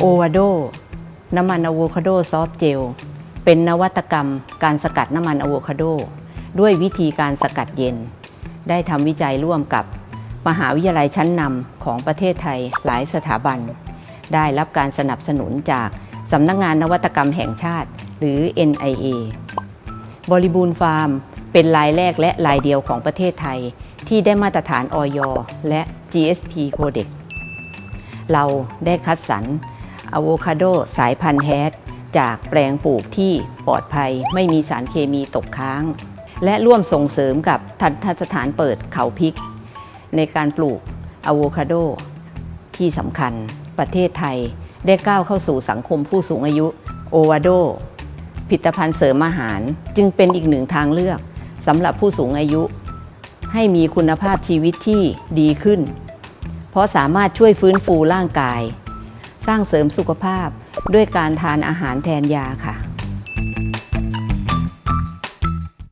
โอวาโด น้ำมันอะโวคาโดซอฟต์เจล เป็นนวัตกรรมการสกัดน้ำมันอะโวคาโด ด้วยวิธีการสกัดเย็น ได้ทำวิจัยร่วมกับ มหาวิทยาลัยชั้นนำของประเทศไทยหลายสถาบัน ได้รับการสนับสนุนจากสำนักงานนวัตกรรมแห่งชาติ หรือ NIA บริบูรณ์ฟาร์ม เป็นรายแรกและรายเดียวของประเทศไทย ที่ได้มาตรฐานออยและ GSP Codex เราได้คัดสรร อะโวคาโดสายพันธุ์แฮดจากแปลงปลูกที่ปลอดภัยไม่มีสารเคมีตกค้าง และร่วมส่งเสริมกับทันทสถานเปิดเขาพริก ในการปลูกอะโวคาโดที่สำคัญประเทศไทยได้ก้าวเข้าสู่สังคมผู้สูงอายุโอวาโดผลิตภัณฑ์เสริมอาหาร จึงเป็นอีกหนึ่งทางเลือกสำหรับผู้สูงอายุ ให้มีคุณภาพชีวิตที่ดีขึ้น เพราะสามารถช่วยฟื้นฟูร่างกาย สร้างเสริมสุขภาพด้วยการทานอาหารแทนยาค่ะ